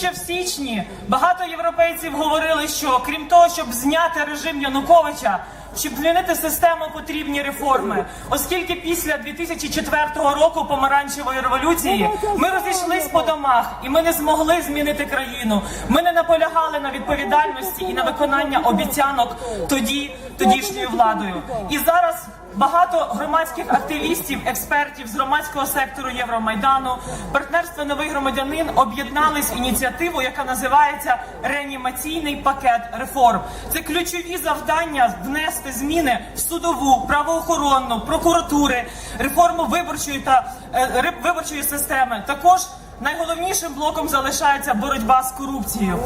ще в січні багато європейців говорили, що крім того, щоб зняти режим Януковича, щоб змінити систему, потрібні реформи. Оскільки після 2004 року помаранчевої революції ми розійшлись по домах і ми не змогли змінити країну. Ми не наполягали на відповідальності і на виконання обіцянок тоді тодішньою владою. І зараз багато громадських активістів, експертів з громадського сектору Євромайдану, партнерство новий громадянин об'єднались в ініціативу, яка називається реанімаційний пакет реформ. Це ключові завдання внести зміни в судову, правоохоронну, прокуратури, реформу виборчої та е, виборчої системи. Також Найголовнішим блоком залишається боротьба з корупцією,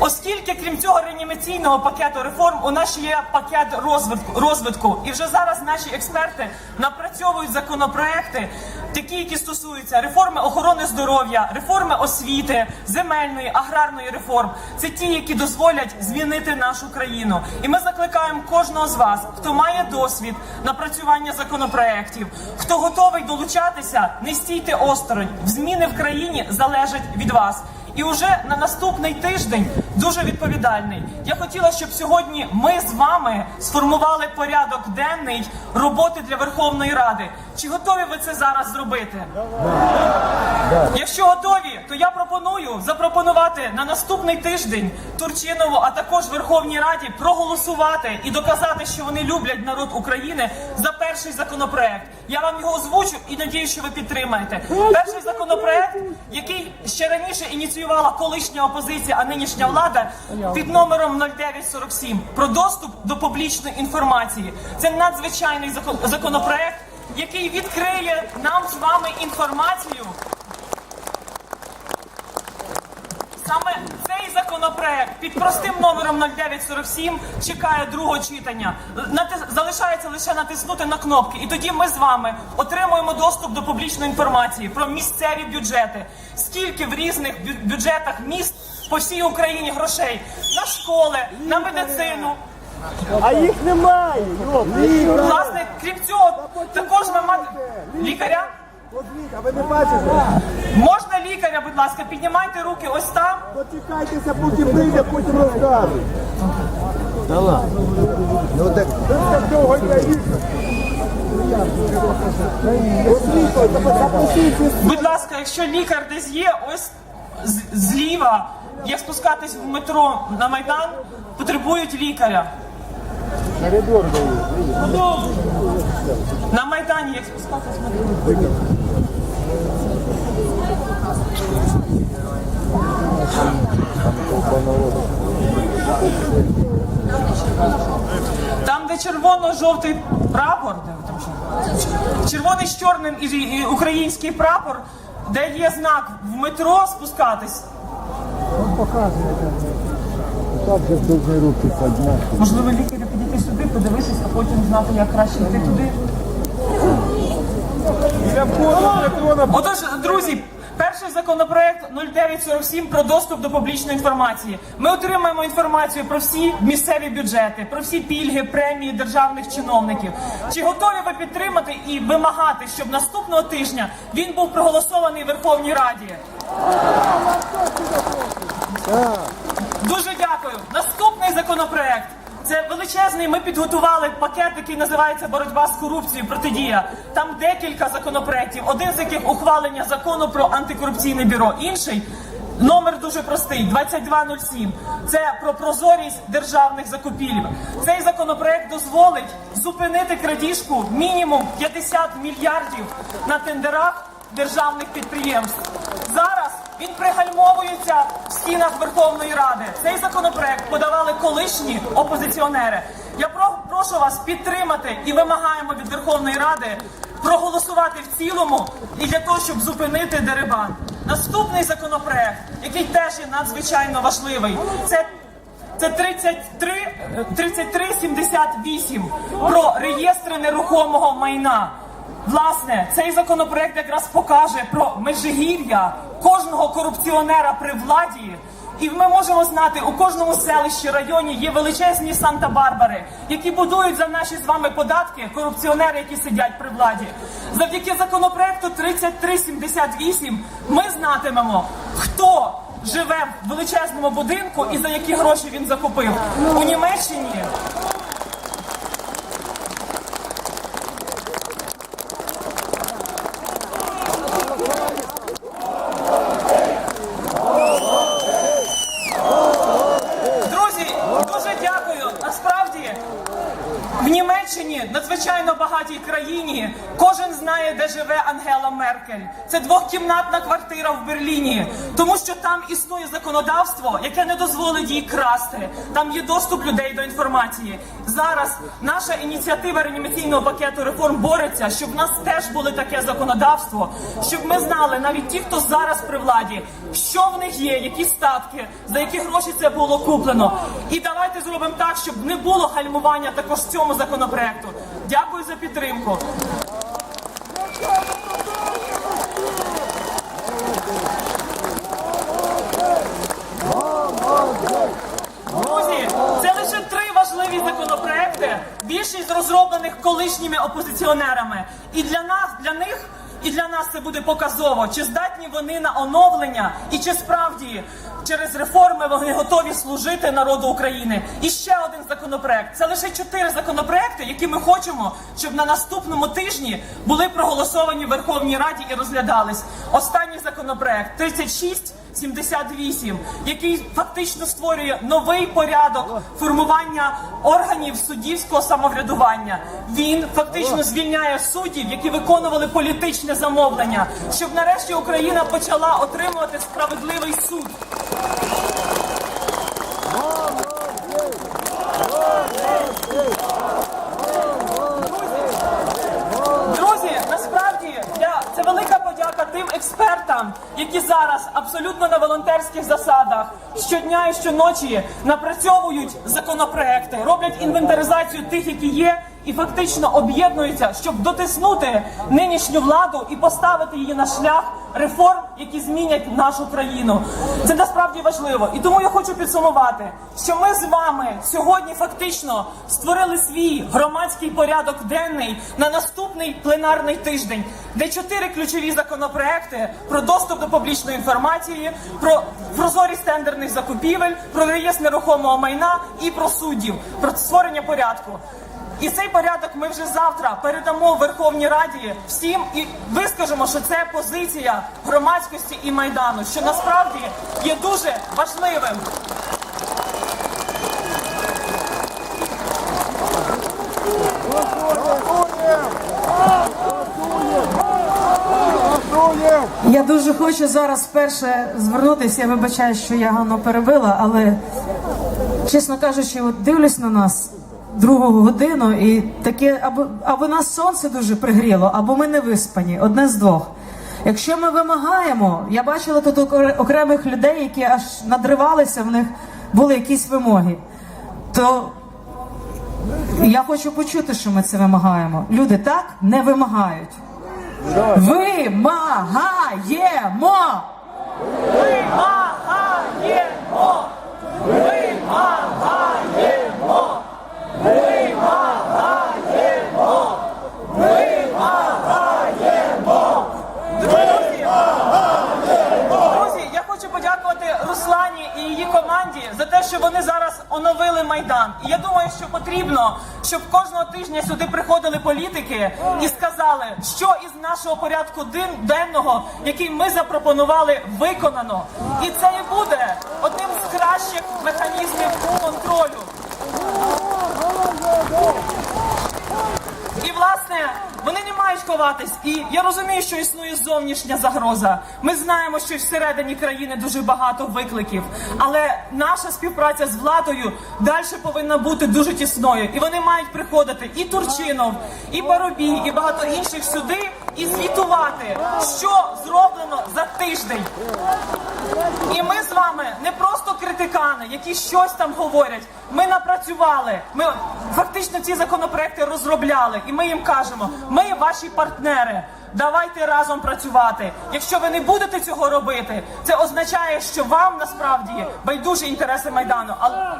оскільки крім цього реанімаційного пакету реформ у нас є пакет розвитку розвитку. І вже зараз наші експерти напрацьовують законопроекти, такі, які стосуються реформи охорони здоров'я, реформи освіти, земельної, аграрної реформ. Це ті, які дозволять змінити нашу країну. І ми закликаємо кожного з вас, хто має досвід напрацювання законопроєктів, хто готовий долучатися, не стійте осторонь. Зміни в країні залежать від вас. І уже на наступний тиждень дуже відповідальний. Я хотіла, щоб сьогодні ми з вами сформували порядок денний роботи для Верховної Ради. Чи готові ви це зараз зробити? Якщо готові, то я пропоную запропонувати на наступний тиждень Турчинову, а також Верховній Раді проголосувати і доказати, що вони люблять народ України за перший законопроект. Я вам його озвучу і надію, що ви підтримаєте. Перший законопроект, який ще раніше ініціювала колишня опозиція, а нинішня влада, під номером 0947 про доступ до публічної інформації. Це надзвичайний закон- законопроект, який відкриє нам з вами інформацію. Саме цей законопроект під простим номером 0947 чекає другого читання. Нати- Залишається лише натиснути на кнопки, і тоді ми з вами отримуємо доступ до публічної інформації про місцеві бюджети. Скільки в різних бюджетах міст по всій Україні грошей на школи, на медицину. А їх немає. Власне, крім цього, також ми мати лікаря. А ви не бачите? Можна лікаря, будь ласка, піднімайте руки ось там. Почекайтеся, поки прийде, потім розкажуть. Да ладно. Ну так. Так довго. От. Будь ласка, якщо лікар десь є, ось зліва, як спускатись в метро на Майдан, потребують лікаря. Коридор дають. На Майдані, як спускатись в метро. Там, де червоно-жовтий прапор, червоний з чорним і, український прапор, де є знак в метро спускатись. Так же повинні руки підняти. Можливо, сюди, подивитись, а потім знати, як краще йти туди. Отож, друзі, перший законопроект 0947 про доступ до публічної інформації. Ми отримаємо інформацію про всі місцеві бюджети, про всі пільги, премії державних чиновників. Чи готові ви підтримати і вимагати, щоб наступного тижня він був проголосований в Верховній Раді? Дуже дякую. Наступний законопроект. Це величезний. Ми підготували пакет, який називається Боротьба з корупцією протидія. Там декілька законопроєктів. Один з яких ухвалення закону про антикорупційне бюро. Інший номер дуже простий 2207. Це про прозорість державних закупівель. Цей законопроект дозволить зупинити крадіжку мінімум 50 мільярдів на тендерах державних підприємств. Зараз він пригальмовується в стінах Верховної Ради. Цей законопроект подавали колишні опозиціонери. Я про- прошу вас підтримати і вимагаємо від Верховної Ради проголосувати в цілому і для того, щоб зупинити дерибан. Наступний законопроект, який теж є надзвичайно важливий, це це 33, е, 3378 про реєстри нерухомого майна. Власне, цей законопроект якраз покаже про межигір'я кожного корупціонера при владі. І ми можемо знати, у кожному селищі, районі є величезні Санта-Барбари, які будують за наші з вами податки корупціонери, які сидять при владі. Завдяки законопроекту 3378 ми знатимемо, хто живе в величезному будинку і за які гроші він закупив. У Німеччині Друзі, дуже дякую. Насправді в Німеччині, надзвичайно багатій країні, кожен знає, де живе Ангела Меркель. Це двохкімнатна квартира в Берліні, тому що там існує законодавство, яке не дозволить їй красти. Там є доступ людей до інформації. Зараз наша ініціатива реанімаційного пакету реформ бореться, щоб в нас теж було таке законодавство, щоб ми знали, навіть ті, хто зараз при владі, що в них є, які статки, за які гроші це було куплено. І давайте зробимо так, щоб не було гальмування також цьому законопроекту. Дякую за підтримку. Друзі, це лише три важливі законопроекти, більшість розроблених колишніми опозиціонерами. І для нас, для них. І для нас це буде показово, чи здатні вони на оновлення, і чи справді через реформи вони готові служити народу України. І ще один законопроект. Це лише чотири законопроекти, які ми хочемо, щоб на наступному тижні були проголосовані в Верховній Раді і розглядались. Останній законопроект 36 78, який фактично створює новий порядок формування органів суддівського самоврядування. Він фактично звільняє суддів, які виконували політичне замовлення, щоб нарешті Україна почала отримувати справедливий суд. Друзі, насправді я це велика подяка тим експертам, які зараз абсолютно на волонтерських засадах щодня і щоночі напрацьовують законопроекти, роблять інвентаризацію тих, які є, і фактично об'єднуються, щоб дотиснути нинішню владу і поставити її на шлях реформ, які змінять нашу країну. Це насправді важливо. І тому я хочу підсумувати, що ми з вами сьогодні фактично створили свій громадський порядок денний на наступний пленарний тиждень, де чотири ключові законопроекти про доступ до публічної інформації, про прозорість тендерних закупівель, про реєстр нерухомого майна і про суддів, про створення порядку. І цей порядок ми вже завтра передамо Верховній Раді всім і вискажемо, що це позиція громадськості і майдану, що насправді є дуже важливим. Я дуже хочу зараз вперше звернутися. Я вибачаю, що я Ганну перебила, але чесно кажучи, от дивлюсь на нас другу годину, і таке або або нас сонце дуже пригріло, або ми не виспані. Одне з двох. Якщо ми вимагаємо, я бачила тут окремих людей, які аж надривалися, в них були якісь вимоги, то я хочу почути, що ми це вимагаємо. Люди так не вимагають. Вимагаємо! Вимагаємо! Вимагаємо! Вимагаємо! Вимагаємо! Друзі! Друзі, я хочу подякувати Руслані і її команді за те, що вони зараз оновили майдан. І я думаю, що потрібно, щоб кожного тижня сюди приходили політики і сказали, що із нашого порядку денного, який ми запропонували, виконано. І це і буде одним з кращих механізмів контролю. Власне вони не мають ховатись. І я розумію, що існує зовнішня загроза. Ми знаємо, що всередині країни дуже багато викликів. Але наша співпраця з владою далі повинна бути дуже тісною. І вони мають приходити і Турчинов, і Парубій, і багато інших сюди і звітувати, що зроблено за тиждень. І ми з вами не просто критикани, які щось там говорять. Ми напрацювали. Ми фактично ці законопроекти розробляли, і ми їм кажемо: ми ваші партнери. Давайте разом працювати. Якщо ви не будете цього робити, це означає, що вам насправді байдужі інтереси майдану. Але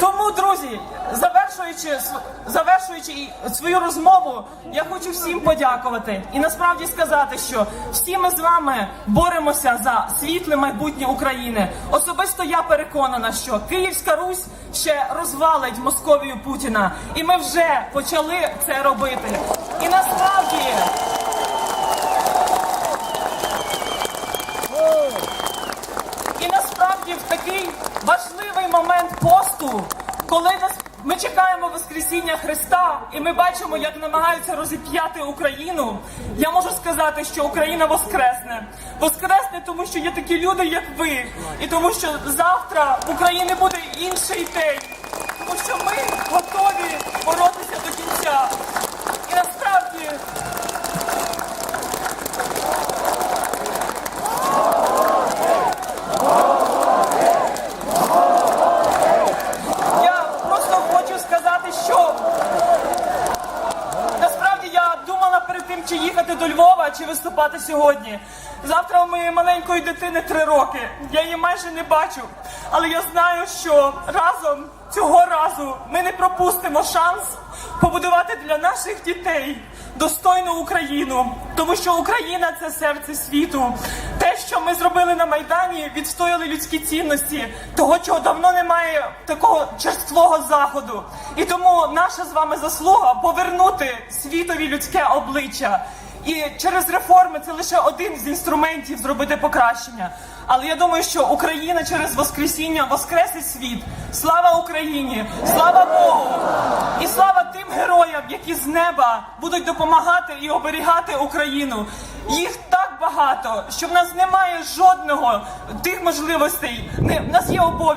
тому, друзі, завершуючи завершуючи свою розмову, я хочу всім подякувати і насправді сказати, що всі ми з вами боремося за світле майбутнє України. Особисто я переконана, що Київська Русь ще розвалить Московію Путіна, і ми вже почали це робити. І насправді. І насправді в такий важливий момент посту, коли нас ми чекаємо Воскресіння Христа, і ми бачимо, як намагаються розіп'яти Україну. Я можу сказати, що Україна воскресне. Воскресне, тому що є такі люди, як ви, і тому що завтра в Україні буде інший день, тому що ми готові боротися до кінця. І насправді. Я просто хочу сказати, що насправді я думала перед тим, чи їхати до Львова, чи виступати сьогодні. Завтра у моєї маленької дитини три роки. Я її майже не бачу. Але я знаю, що разом цього разу ми не пропустимо шанс побудувати для наших дітей достойну Україну, тому що Україна це серце світу. Те, що ми зробили на майдані, відстояли людські цінності, того, чого давно немає такого черствого заходу. І тому наша з вами заслуга повернути світові людське обличчя. І через реформи це лише один з інструментів зробити покращення. Але я думаю, що Україна через Воскресіння воскресить світ. Слава Україні! Слава Богу! І слава тим героям, які з неба будуть допомагати і оберігати Україну. Їх так багато, що в нас немає жодного тих можливостей. В нас є обов'язок.